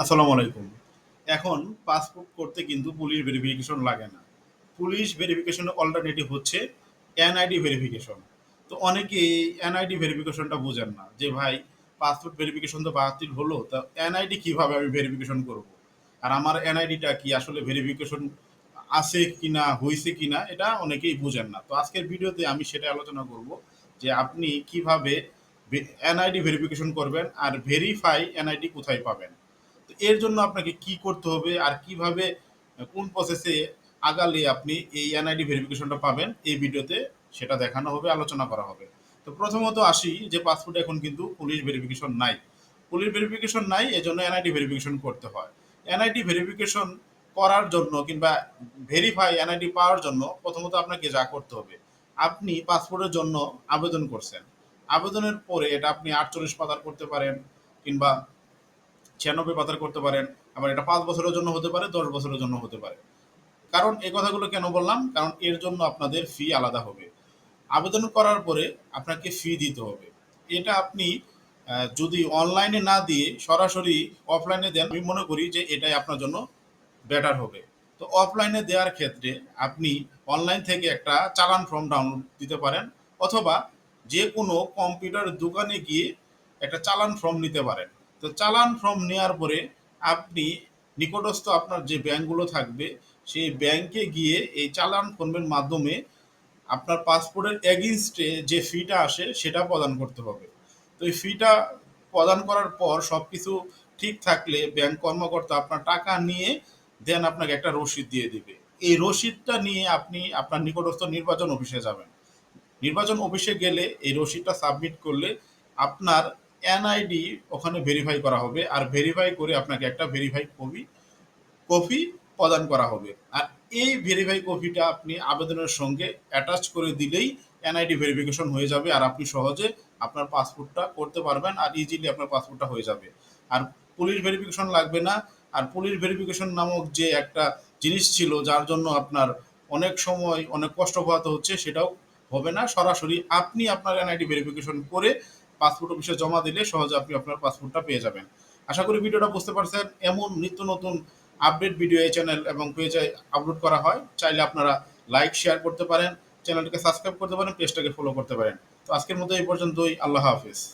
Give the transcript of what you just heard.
আসসালামু আলাইকুম। এখন পাসপোর্ট করতে কিন্তু পুলিশ ভেরিফিকেশন লাগে না। পুলিশ ভেরিফিকেশনের অল্টারনেটিভ হচ্ছে এনআইডি ভেরিফিকেশন তো অনেকেই এনআইডি ভেরিফিকেশনটা বোঝেন না, যে ভাই পাসপোর্ট ভেরিফিকেশন তো বাতিল হলো, তা এনআইডি কীভাবে আমি ভেরিফিকেশন করব? আর আমার এনআইডিটা কি আসলে ভেরিফিকেশন আছে কিনা হয়েছে কিনা, এটা অনেকেই বোঝেন না। তো আজকের ভিডিওতে আমি সেটা আলোচনা করব, যে আপনি কীভাবে এনআইডি ভেরিফিকেশন করবেন আর ভেরিফাই এনআইডি কোথায় পাবেন। তো এর জন্য আপনাকে কি করতে হবে আর কীভাবে, কোন প্রসেসে আগালে আপনি এই এনআইডি ভেরিফিকেশনটা পাবেন, এই ভিডিওতে সেটা দেখানো হবে, আলোচনা করা হবে। তো প্রথমত আসি যে পাসপোর্টে এখন কিন্তু পুলিশ ভেরিফিকেশন নাই। পুলিশ ভেরিফিকেশন নাই, এজন্য এনআইডি ভেরিফিকেশন করতে হয়। এনআইডি ভেরিফিকেশন করার জন্য কিংবা ভেরিফাই এনআইডি পাওয়ার জন্য প্রথমত আপনাকে যা করতে হবে, আপনি পাসপোর্টের জন্য আবেদন করছেন। আবেদনের পরে এটা আপনি আটচল্লিশ পাতার করতে পারেন কিংবা ছিয়ানব্বই পাতার করতে পারেন, আবার এটা পাঁচ বছরের জন্য হতে পারে, দশ বছরের জন্য হতে পারে। কারণ এই কথাগুলো কেন বললাম? কারণ এর জন্য আপনাদের ফি আলাদা হবে। আবেদন করার পরে আপনাকে ফি দিতে হবে। এটা আপনি যদি অনলাইনে না দিয়ে সরাসরি অফলাইনে দেন, আমি মনে করি যে এটাই আপনার জন্য বেটার হবে। তো অফলাইনে দেওয়ার ক্ষেত্রে আপনি অনলাইন থেকে একটা চালান ফর্ম ডাউনলোড দিতে পারেন, অথবা যে কোনো কম্পিউটার দোকানে গিয়ে একটা চালান ফর্ম নিতে পারেন। তো চালান ফর্ম নেওয়ার পরে আপনি নিকটস্থ আপনার যে ব্যাংকগুলো থাকবে, সেই ব্যাংকে গিয়ে এই চালান ফর্মের মাধ্যমে আপনার পাসপোর্টের এগেনস্টে যে ফিটা আসে, সেটা প্রদান করতে হবে। তো এই ফিটা প্রদান করার পর সব কিছু ঠিক থাকলে ব্যাংক কর্মকর্তা আপনার টাকা নিয়ে দেন আপনাকে একটা রসিদ দিয়ে দিবে। এই রসিদটা নিয়ে আপনি আপনার নিকটস্থ নির্বাচন অফিসে যাবেন। নির্বাচন অফিসে গেলে এই রসিদটা সাবমিট করলে আপনার এনআইডি ওখানে ভেরিফাই করা হবে আর ভেরিফাই করে আপনাকে একটা ভেরিফাই কপি কপি প্রদান করা হবে। আর এই ভেরিফাই কপিটা আপনি আবেদনের সঙ্গে অ্যাটাচ করে দিলেই এনআইডি ভেরিফিকেশন হয়ে যাবে আর আপনি সহজে আপনার পাসপোর্টটা করতে পারবেন আর ইজিলি আপনার পাসপোর্টটা হয়ে যাবে। আর পুলিশ ভেরিফিকেশন লাগবে না। আর পুলিশ ভেরিফিকেশন নামক যে একটা জিনিস ছিল যার জন্য আপনার অনেক সময় অনেক কষ্ট পোহাতে হচ্ছে সেটাও হবে না। সরাসরি আপনি আপনার এনআইডি ভেরিফিকেশন করে পাসপোর্ট অফিসে জমা দিলে সহজে আপনি আপনার পাসপোর্টটা পেয়ে যাবেন। আশা করি ভিডিওটা বুঝতে পারছেন। এমন নিত্য নতুন আপডেট ভিডিও এই চ্যানেল এবং পেজে আপলোড করা হয়, চাইলে আপনারা লাইক শেয়ার করতে পারেন। চ্যানেলটাকে সাবস্ক্রাইব করতে পারেন পেজটাকে ফলো করতে পারেন। তো আজকের মতো এই পর্যন্তই। আল্লাহ হাফিজ।